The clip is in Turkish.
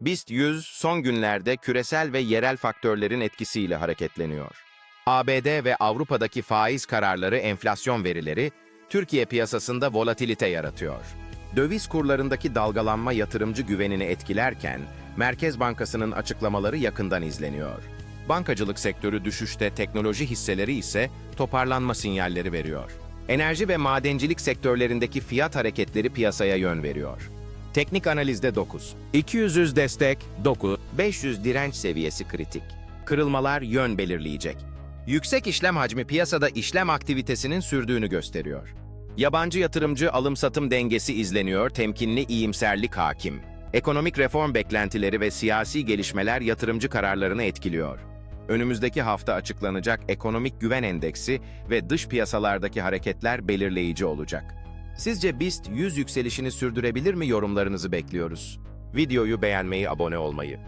BIST 100 son günlerde küresel ve yerel faktörlerin etkisiyle hareketleniyor. ABD ve Avrupa'daki faiz kararları enflasyon verileri Türkiye piyasasında volatilite yaratıyor. Döviz kurlarındaki dalgalanma yatırımcı güvenini etkilerken Merkez Bankası'nın açıklamaları yakından izleniyor. Bankacılık sektörü düşüşte, teknoloji hisseleri ise toparlanma sinyalleri veriyor. Enerji ve madencilik sektörlerindeki fiyat hareketleri piyasaya yön veriyor. Teknik analizde 9. 200 destek 9. 500 direnç seviyesi kritik. Kırılmalar yön belirleyecek. Yüksek işlem hacmi piyasada işlem aktivitesinin sürdüğünü gösteriyor. Yabancı yatırımcı alım-satım dengesi izleniyor, temkinli iyimserlik hakim. Ekonomik reform beklentileri ve siyasi gelişmeler yatırımcı kararlarını etkiliyor. Önümüzdeki hafta açıklanacak ekonomik güven endeksi ve dış piyasalardaki hareketler belirleyici olacak. Sizce BIST 100 yükselişini sürdürebilir mi yorumlarınızı bekliyoruz. Videoyu beğenmeyi, abone olmayı